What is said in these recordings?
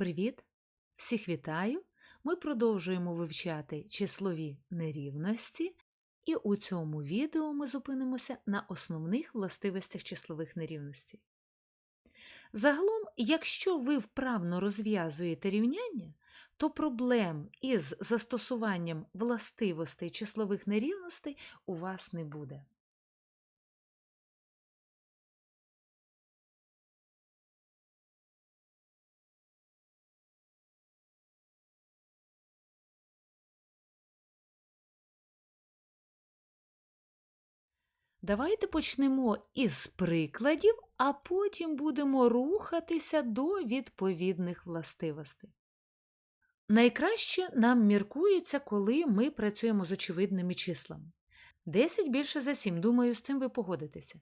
Привіт! Всіх вітаю! Ми продовжуємо вивчати числові нерівності, і у цьому відео ми зупинимося на основних властивостях числових нерівностей. Загалом, якщо ви вправно розв'язуєте рівняння, то проблем із застосуванням властивостей числових нерівностей у вас не буде. Давайте почнемо із прикладів, а потім будемо рухатися до відповідних властивостей. Найкраще нам міркується, коли ми працюємо з очевидними числами. 10 більше за 7, думаю, з цим ви погодитеся.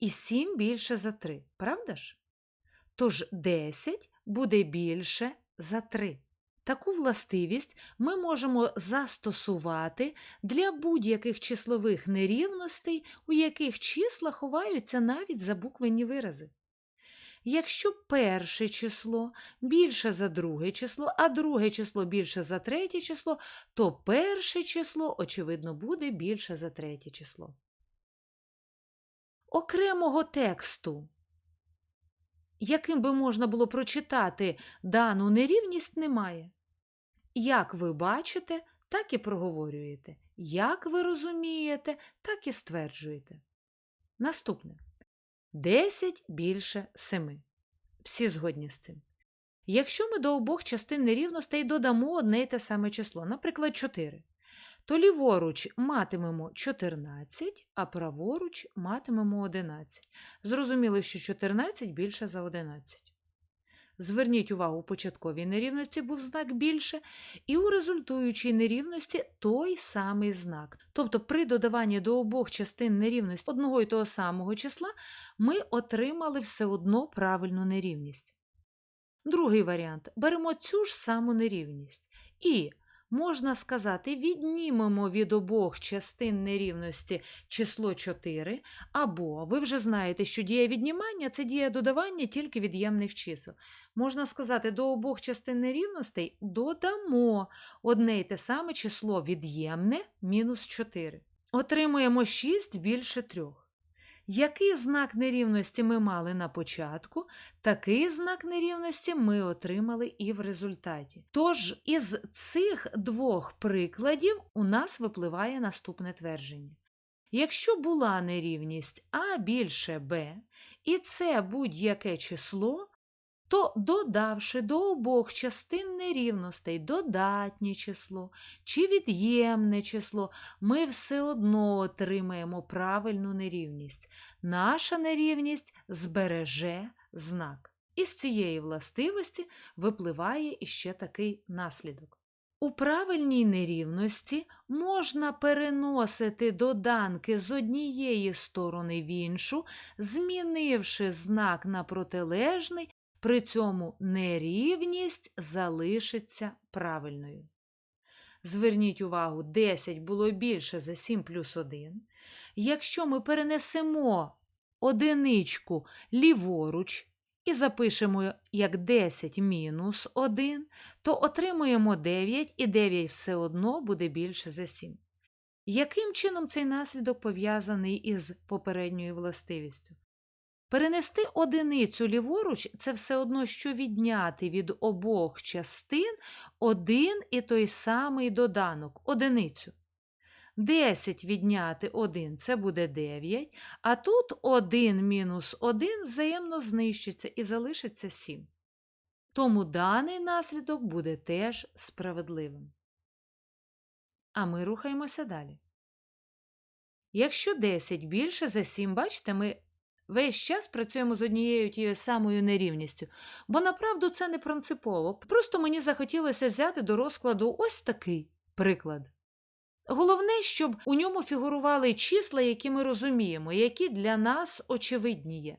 І 7 більше за 3, правда ж? Тож 10 буде більше за 3. Таку властивість ми можемо застосувати для будь-яких числових нерівностей, у яких числа ховаються навіть за буквенні вирази. Якщо перше число більше за друге число, а друге число більше за третє число, то перше число, очевидно, буде більше за третє число. Окремого тексту, яким би можна було прочитати дану нерівність, немає. Як ви бачите, так і проговорюєте. Як ви розумієте, так і стверджуєте. Наступне. 10 більше 7. Всі згодні з цим. Якщо ми до обох частин нерівностей додамо одне й те саме число, наприклад, 4, то ліворуч матимемо 14, а праворуч матимемо 11. Зрозуміло, що 14 більше за 11. Зверніть увагу, у початковій нерівності був знак більше, і у результуючій нерівності той самий знак. Тобто при додаванні до обох частин нерівності одного і того самого числа ми отримали все одно правильну нерівність. Другий варіант беремо цю ж саму нерівність. І можна сказати, віднімемо від обох частин нерівності число 4, або ви вже знаєте, що дія віднімання це дія додавання тільки від'ємних чисел. Можна сказати, до обох частин нерівностей додамо одне й те саме число від'ємне мінус 4. Отримуємо 6 більше 3. Який знак нерівності ми мали на початку, такий знак нерівності ми отримали і в результаті. Тож із цих двох прикладів у нас випливає наступне твердження. Якщо була нерівність А більше Б, і це будь-яке число, то, додавши до обох частин нерівностей додатнє число чи від'ємне число, ми все одно отримаємо правильну нерівність. Наша нерівність збереже знак. Із цієї властивості випливає іще такий наслідок. У правильній нерівності можна переносити доданки з однієї сторони в іншу, змінивши знак на протилежний при цьому нерівність залишиться правильною. Зверніть увагу, 10 було більше за 7 плюс 1. Якщо ми перенесемо одиничку ліворуч і запишемо як 10 мінус 1, то отримуємо 9, і 9 все одно буде більше за 7. Яким чином цей наслідок пов'язаний із попередньою властивістю? Перенести одиницю ліворуч це все одно, що відняти від обох частин один і той самий доданок одиницю. 10 відняти 1 це буде 9, а тут 1 мінус 1 взаємно знищиться і залишиться 7. Тому даний наслідок буде теж справедливим. А ми рухаємося далі. Якщо 10 більше за 7, бачите, ми Весь час працюємо з однією тією самою нерівністю, бо направду це не принципово. Просто мені захотілося взяти до розкладу ось такий приклад. Головне, щоб у ньому фігурували числа, які ми розуміємо, які для нас очевидні є.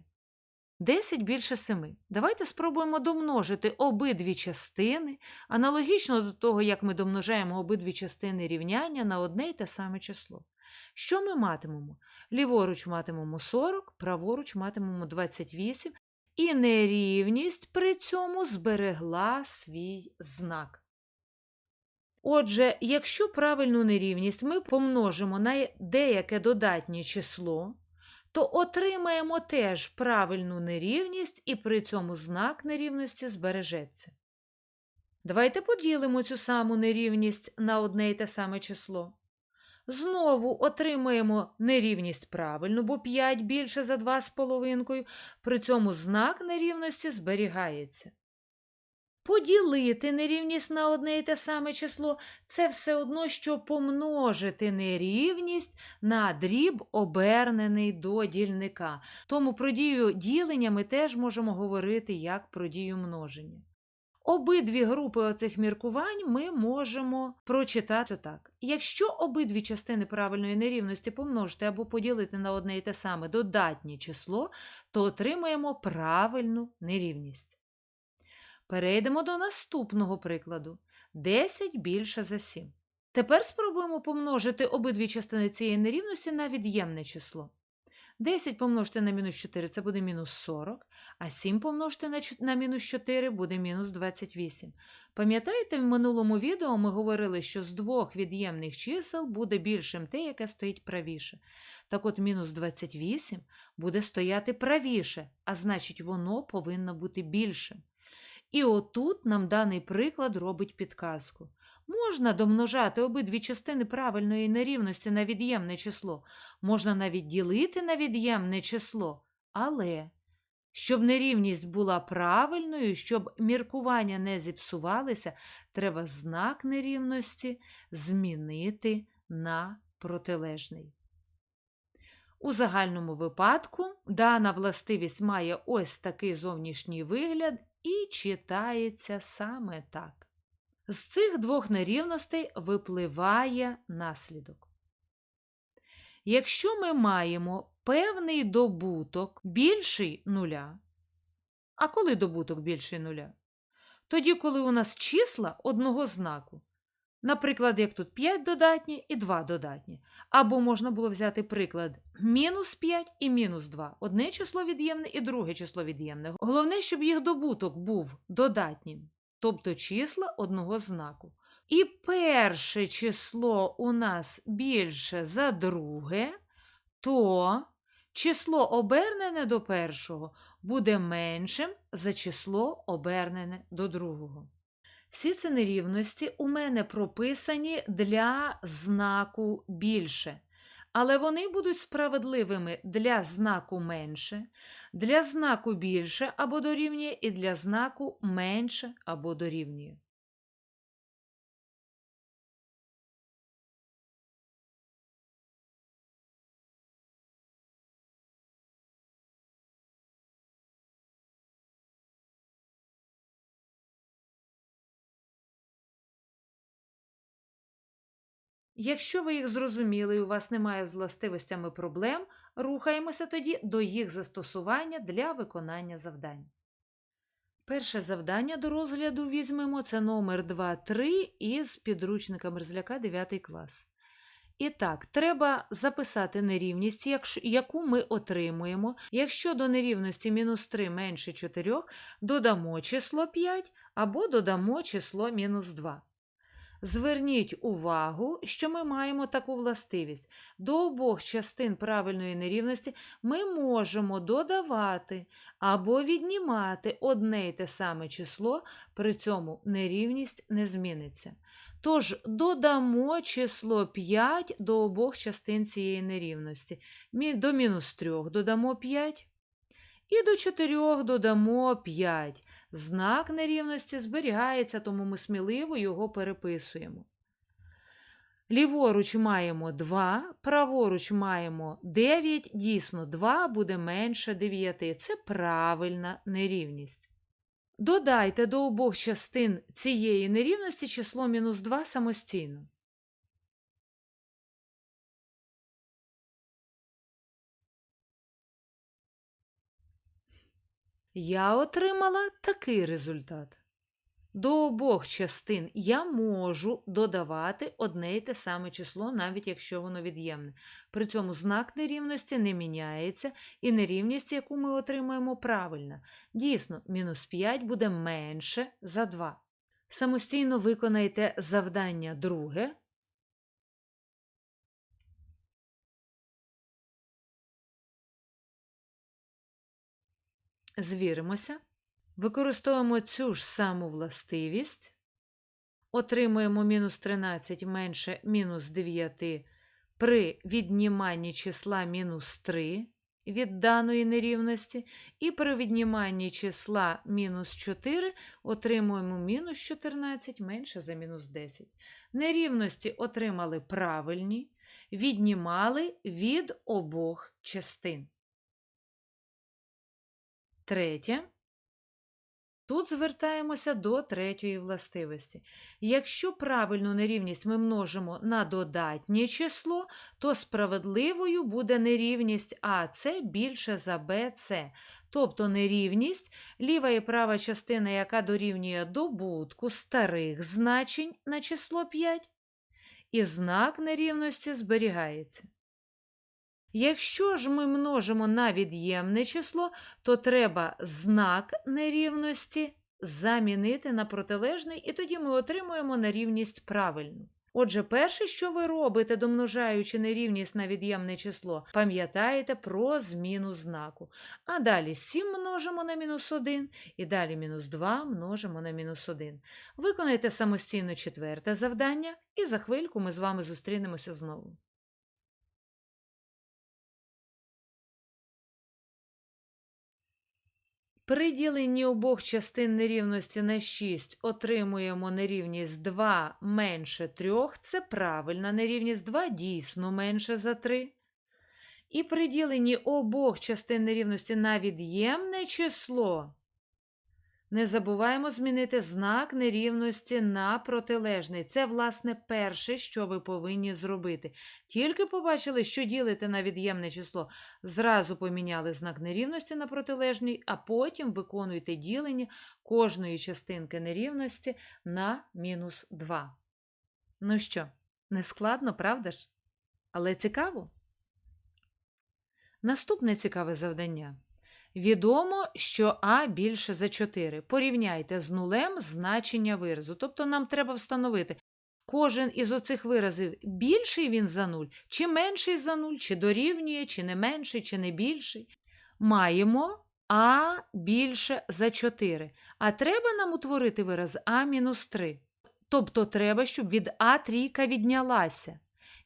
10 більше 7. Давайте спробуємо домножити обидві частини, аналогічно до того, як ми домножаємо обидві частини рівняння на одне й те саме число. Що ми матимемо? Ліворуч матимемо 40, праворуч матимемо 28, і нерівність при цьому зберегла свій знак. Отже, якщо правильну нерівність ми помножимо на деяке додатнє число, то отримаємо теж правильну нерівність і при цьому знак нерівності збережеться. Давайте поділимо цю саму нерівність на одне й те саме число. Знову отримаємо нерівність правильну, бо 5 більше за 2,5, при цьому знак нерівності зберігається. Поділити нерівність на одне і те саме число це все одно, що помножити нерівність на дріб, обернений до дільника. Тому про дію ділення ми теж можемо говорити як про дію множення. Обидві групи оцих міркувань ми можемо прочитати так. Якщо обидві частини правильної нерівності помножити або поділити на одне і те саме додатнє число, то отримаємо правильну нерівність. Перейдемо до наступного прикладу. 10 більше за 7. Тепер спробуємо помножити обидві частини цієї нерівності на від'ємне число. 10 помножити на мінус 4 це буде мінус 40, а 7 помножити на, на мінус 4 буде мінус 28. Пам'ятаєте, в минулому відео ми говорили, що з двох від'ємних чисел буде більшим те, яке стоїть правіше. Так от мінус 28 буде стояти правіше, а значить, воно повинно бути більшим. І отут нам даний приклад робить підказку. Можна домножати обидві частини правильної нерівності на від'ємне число, можна навіть ділити на від'ємне число, але щоб нерівність була правильною, щоб міркування не зіпсувалися, треба знак нерівності змінити на протилежний. У загальному випадку дана властивість має ось такий зовнішній вигляд і читається саме так. З цих двох нерівностей випливає наслідок. Якщо ми маємо певний добуток більший нуля, а коли добуток більший нуля? Тоді, коли у нас числа одного знаку. Наприклад, як тут 5 додатні і 2 додатні. Або можна було взяти приклад мінус 5 і мінус 2. Одне число від'ємне і друге число від'ємне. Головне, щоб їх добуток був додатнім, тобто числа одного знаку. І перше число у нас більше за друге, то число обернене до першого буде меншим за число обернене до другого. Всі ці нерівності у мене прописані для знаку більше, але вони будуть справедливими для знаку менше, для знаку більше або дорівнює, і для знаку менше або дорівнює. Якщо ви їх зрозуміли і у вас немає з властивостями проблем, рухаємося тоді до їх застосування для виконання завдань. Перше завдання до розгляду візьмемо це номер 2-3 із підручника Мерзляка 9 клас. І так, треба записати нерівність, яку ми отримуємо. Якщо до нерівності мінус 3 менше 4, додамо число 5 або додамо число мінус 2. Зверніть увагу, що ми маємо таку властивість. До обох частин правильної нерівності ми можемо додавати або віднімати одне й те саме число, при цьому нерівність не зміниться. Тож додамо число 5 до обох частин цієї нерівності. До мінус 3 додамо 5. І до 4 додамо 5. Знак нерівності зберігається, тому ми сміливо його переписуємо. Ліворуч маємо 2, праворуч маємо 9, дійсно 2 буде менше 9. Це правильна нерівність. Додайте до обох частин цієї нерівності число мінус 2 самостійно. Я отримала такий результат. До обох частин я можу додавати одне й те саме число, навіть якщо воно від'ємне. При цьому знак нерівності не міняється, і нерівність, яку ми отримаємо, правильна. Дійсно, мінус 5 буде менше за 2. Самостійно виконайте завдання друге. Звіримося. Використовуємо цю ж саму властивість. Отримуємо мінус 13 менше мінус 9 при відніманні числа мінус 3 від даної нерівності, і при відніманні числа мінус 4 отримуємо мінус 14 менше за мінус 10. Нерівності отримали правильні, віднімали від обох частин. Третє. Тут звертаємося до третьої властивості. Якщо правильну нерівність ми множимо на додатнє число, то справедливою буде нерівність АС більше за БС. Тобто нерівність ліва і права частина, яка дорівнює добутку старих значень на число 5, і знак нерівності зберігається. Якщо ж ми множимо на від'ємне число, то треба знак нерівності замінити на протилежний, і тоді ми отримуємо нерівність правильну. Отже, перше, що ви робите, домножаючи нерівність на від'ємне число, пам'ятаєте про зміну знаку. А далі 7 множимо на мінус 1, і далі мінус 2 множимо на мінус 1. Виконайте самостійно четверте завдання, і за хвильку ми з вами зустрінемося знову. При діленні обох частин нерівності на 6 отримуємо нерівність 2 менше 3. Це правильна нерівність 2 дійсно менше за 3. І при діленні обох частин нерівності на від'ємне число не забуваємо змінити знак нерівності на протилежний. Це, власне, перше, що ви повинні зробити. Тільки побачили, що ділите на від'ємне число, зразу поміняли знак нерівності на протилежний, а потім виконуйте ділення кожної частинки нерівності на мінус 2. Ну що, не складно, правда ж? Але цікаво. Наступне цікаве завдання. Відомо, що А більше за 4. Порівняйте з нулем значення виразу. Тобто нам треба встановити, кожен із оцих виразів більший він за 0, чи менший за 0, чи дорівнює, чи не менший, чи не більший. Маємо А більше за 4. А треба нам утворити вираз А мінус 3. Тобто треба, щоб від А трійка віднялася.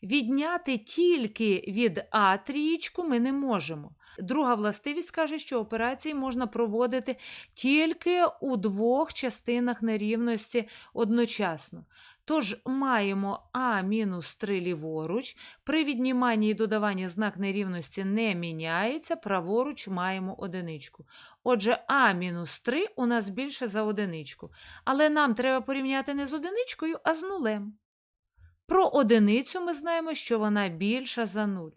Відняти тільки від А трієчку ми не можемо. Друга властивість каже, що операції можна проводити тільки у двох частинах нерівності одночасно. Тож маємо А-3 ліворуч, при відніманні і додаванні знак нерівності не міняється, праворуч маємо одиничку. Отже, А-3 у нас більше за одиничку. Але нам треба порівняти не з одиничкою, а з нулем. Про одиницю ми знаємо, що вона більша за 0.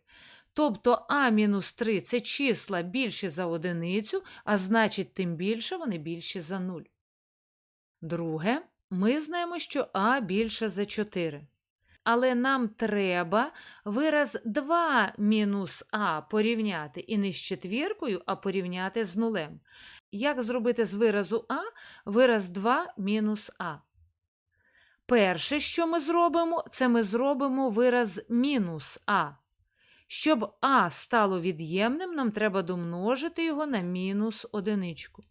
Тобто А-3 це числа більші за одиницю, а значить, тим більше вони більші за 0. Друге, ми знаємо, що А більше за 4. Але нам треба вираз 2 мінус А порівняти і не з четвіркою, а порівняти з нулем. Як зробити з виразу А вираз 2 мінус А? Перше, що ми зробимо, це ми зробимо вираз мінус А. Щоб А стало від'ємним, нам треба домножити його на мінус одиничку.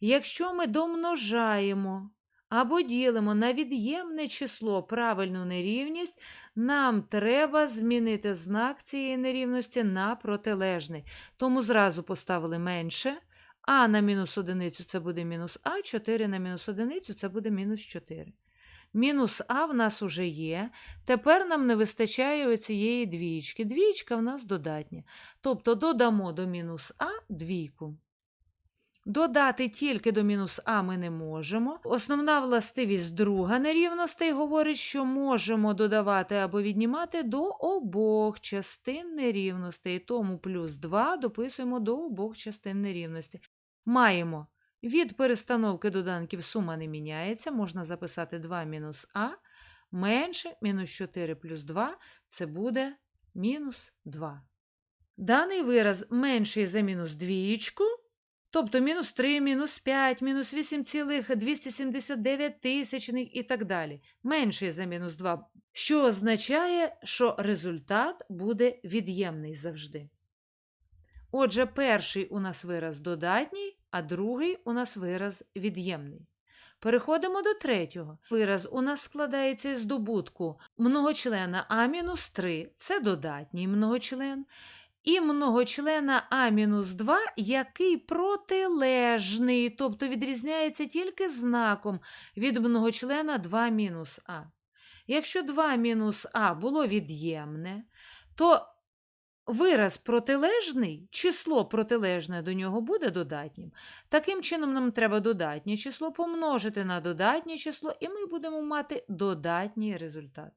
Якщо ми домножаємо або ділимо на від'ємне число правильну нерівність, нам треба змінити знак цієї нерівності на протилежний. Тому зразу поставили менше. А на мінус одиницю це буде мінус А, 4 на мінус одиницю це буде мінус 4. Мінус А в нас уже є. Тепер нам не вистачає оцієї двічки. Двічка в нас додатня. Тобто додамо до мінус А двійку. Додати тільки до мінус А ми не можемо. Основна властивість друга нерівностей говорить, що можемо додавати або віднімати до обох частин нерівностей. Тому плюс 2 дописуємо до обох частин нерівності. Маємо Від перестановки доданків сума не міняється, можна записати 2 мінус а менше мінус 4 плюс 2 це буде мінус 2. Даний вираз менший за мінус двієчку, тобто мінус 3, мінус 5, мінус 8,279 тисячних і так далі. Менший за мінус 2, що означає, що результат буде від'ємний завжди. Отже, перший у нас вираз додатній, а другий у нас вираз від'ємний. Переходимо до третього. Вираз у нас складається із добутку многочлена А-3 це додатній многочлен, і многочлена А-2, який протилежний, тобто відрізняється тільки знаком від многочлена 2 мінус А. Якщо 2 мінус А було від'ємне, то Вираз протилежний, число протилежне до нього буде додатнім. Таким чином, нам треба додатнє число помножити на додатнє число, і ми будемо мати додатній результат.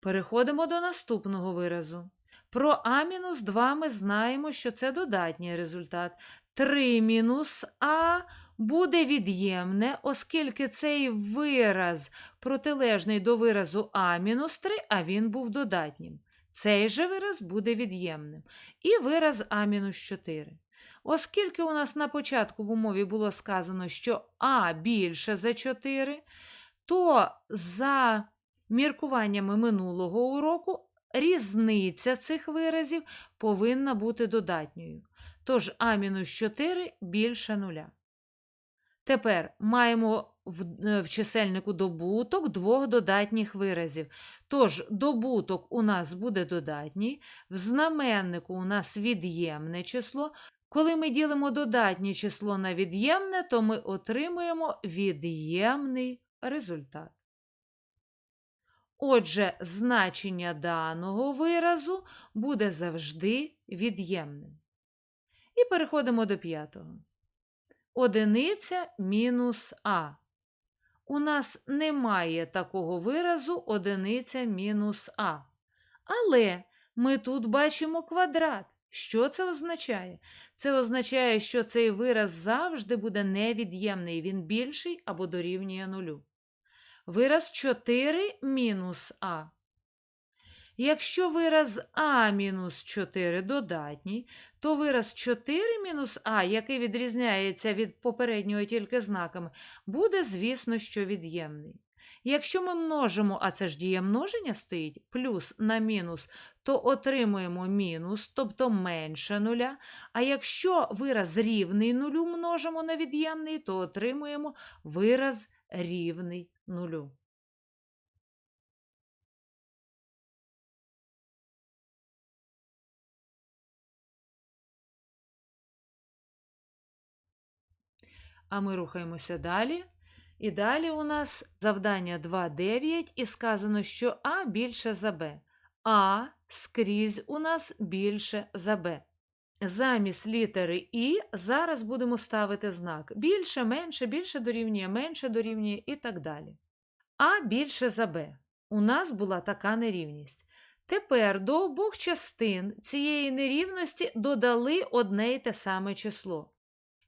Переходимо до наступного виразу. Про А-2 ми знаємо, що це додатній результат. 3 мінус А буде від'ємне, оскільки цей вираз протилежний до виразу А-3, а він був додатнім. Цей же вираз буде від'ємним. І вираз А-4. Оскільки у нас на початку в умові було сказано, що А більше за 4, то за міркуваннями минулого уроку різниця цих виразів повинна бути додатньою. Тож А-4 більше нуля. Тепер маємо в, е, в чисельнику добуток двох додатніх виразів. Тож добуток у нас буде додатній, в знаменнику у нас від'ємне число. Коли ми ділимо додатнє число на від'ємне, то ми отримуємо від'ємний результат. Отже, значення даного виразу буде завжди від'ємним. І переходимо до п'ятого. Одиниця мінус А. У нас немає такого виразу одиниця мінус А. Але ми тут бачимо квадрат. Що це означає? Це означає, що цей вираз завжди буде невід'ємний, він більший або дорівнює нулю. Вираз 4 мінус А. Якщо вираз А мінус 4 додатній, то вираз 4 мінус А, який відрізняється від попереднього тільки знаками, буде, звісно, що від'ємний. Якщо ми множимо, а це ж дія множення стоїть, плюс на мінус, то отримуємо мінус, тобто менше нуля. А якщо вираз рівний нулю множимо на від'ємний, то отримуємо вираз рівний нулю. А ми рухаємося далі. І далі у нас завдання 2.9 і сказано, що А більше за Б. А скрізь у нас більше за Б. Замість літери І зараз будемо ставити знак. Більше, менше, більше дорівнює, менше дорівнює і так далі. А більше за Б. У нас була така нерівність. Тепер до обох частин цієї нерівності додали одне й те саме число.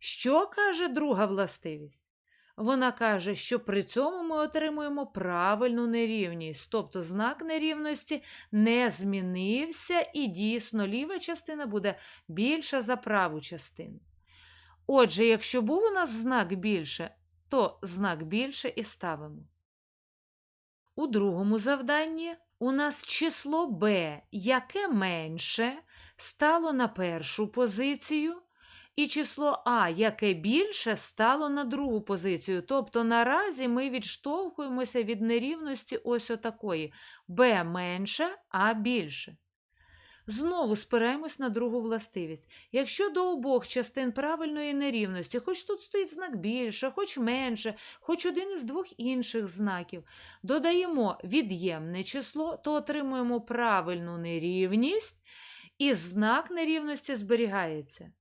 Що каже друга властивість? Вона каже, що при цьому ми отримуємо правильну нерівність, тобто знак нерівності не змінився, і дійсно ліва частина буде більша за праву частину. Отже, якщо був у нас знак більше, то знак більше і ставимо. У другому завданні у нас число b, яке менше, стало на першу позицію. І число А, яке більше, стало на другу позицію. Тобто наразі ми відштовхуємося від нерівності ось отакої. Б менше, А більше. Знову спираємось на другу властивість. Якщо до обох частин правильної нерівності, хоч тут стоїть знак більше, хоч менше, хоч один із двох інших знаків, додаємо від'ємне число, то отримуємо правильну нерівність, і знак нерівності зберігається.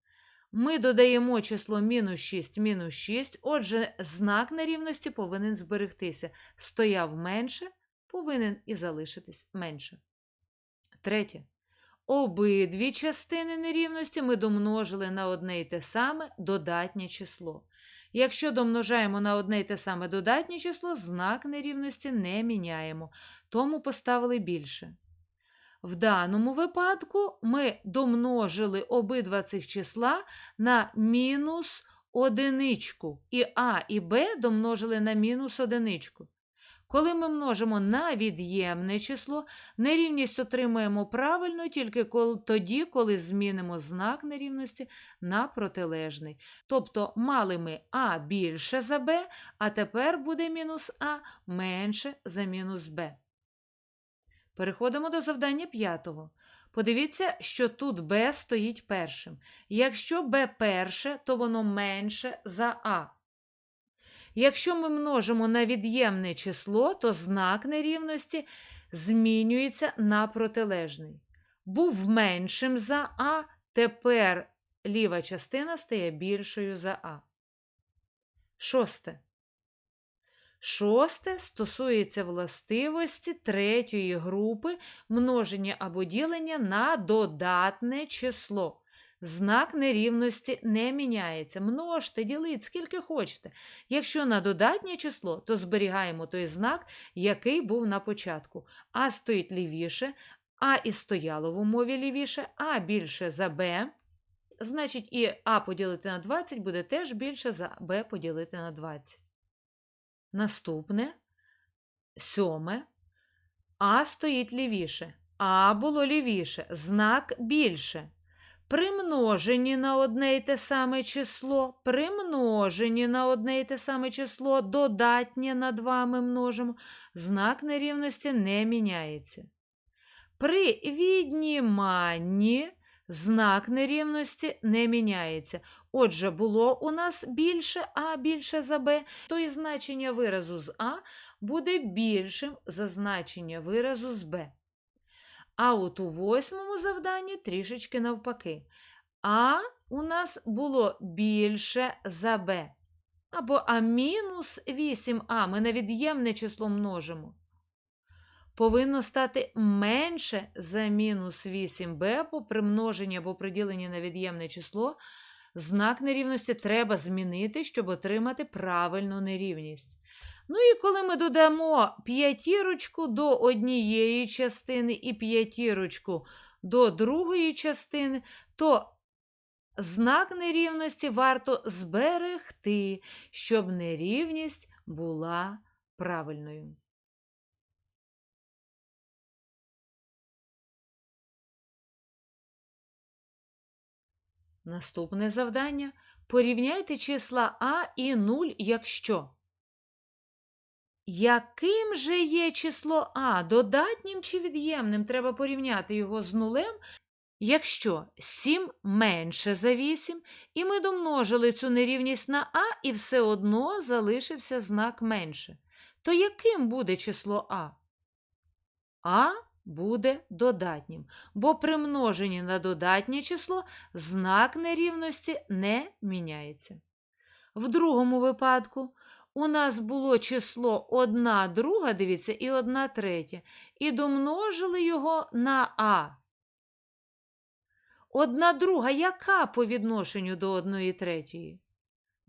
Ми додаємо число мінус 6 мінус 6, отже, знак нерівності повинен зберегтися. Стояв менше, повинен і залишитись менше. Третє. обидві частини нерівності ми домножили на одне й те саме додатнє число. Якщо домножаємо на одне й те саме додатнє число, знак нерівності не міняємо, тому поставили більше. В даному випадку ми домножили обидва цих числа на мінус одиничку. І А і Б домножили на мінус одиничку. Коли ми множимо на від'ємне число, нерівність отримаємо правильно тільки тоді, коли змінимо знак нерівності на протилежний. Тобто мали ми А більше за Б, а тепер буде мінус А менше за мінус Б. Переходимо до завдання п'ятого. Подивіться, що тут Б стоїть першим. Якщо Б перше, то воно менше за А. Якщо ми множимо на від'ємне число, то знак нерівності змінюється на протилежний. Був меншим за А, тепер ліва частина стає більшою за А. Шосте. Шосте стосується властивості третьої групи множення або ділення на додатне число. Знак нерівності не міняється. Множте, діліть, скільки хочете. Якщо на додатнє число, то зберігаємо той знак, який був на початку. А стоїть лівіше, А і стояло в умові лівіше, А більше за Б. Значить, і А поділити на 20 буде теж більше за Б поділити на 20. Наступне сьоме. А стоїть лівіше. А було лівіше. Знак більше. При множенні на одне й те саме число, при множенні на одне й те саме число, додатнє на 2 ми множимо, знак нерівності не міняється. При відніманні знак нерівності не міняється. Отже, було у нас більше А більше за Б, то і значення виразу з А буде більшим за значення виразу з Б. А от у восьмому завданні трішечки навпаки. А у нас було більше за Б. Або А мінус 8А ми на від'ємне число множимо. Повинно стати менше за мінус 8b, бо при множенні або при діленні на від'ємне число знак нерівності треба змінити, щоб отримати правильну нерівність. Ну і коли ми додамо п'ятірочку до однієї частини і п'ятірочку до другої частини, то знак нерівності варто зберегти, щоб нерівність була правильною. Наступне завдання. Порівняйте числа А і 0, якщо. Яким же є число А? Додатнім чи від'ємним? Треба порівняти його з нулем. Якщо 7 менше за 8, і ми домножили цю нерівність на А, і все одно залишився знак менше. То яким буде число А? А буде додатнім, бо при множенні на додатнє число знак нерівності не міняється. В другому випадку у нас було число 1 друга, дивіться, і 1 третя, і домножили його на А. Одна друга яка по відношенню до одної третьої?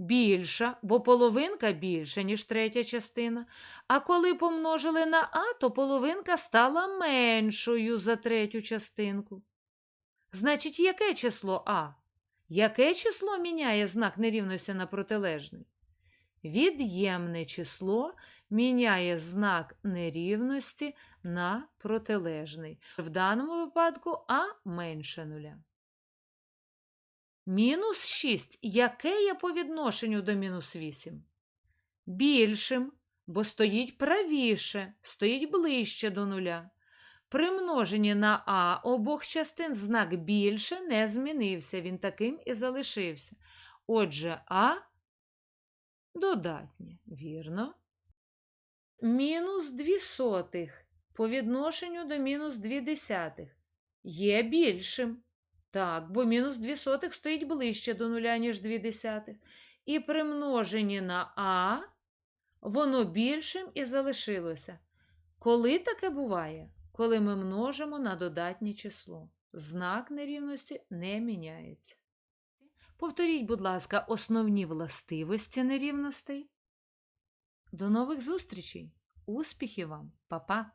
Більша, бо половинка більша, ніж третя частина. А коли помножили на А, то половинка стала меншою за третю частинку. Значить, яке число А? Яке число міняє знак нерівності на протилежний? Від'ємне число міняє знак нерівності на протилежний. В даному випадку А менше нуля. Мінус 6. Яке є по відношенню до мінус 8? Більшим, бо стоїть правіше, стоїть ближче до нуля. При множенні на А обох частин знак більше не змінився, він таким і залишився. Отже, А додатнє, вірно. Мінус 2 сотих по відношенню до мінус 2 десятих є більшим. Так, бо мінус 2 сотих стоїть ближче до нуля, ніж 2 десятих. І при множенні на А воно більшим і залишилося. Коли таке буває? Коли ми множимо на додатнє число. знак нерівності не міняється. Повторіть, будь ласка, основні властивості нерівностей. До нових зустрічей! Успіхів вам, Па-па!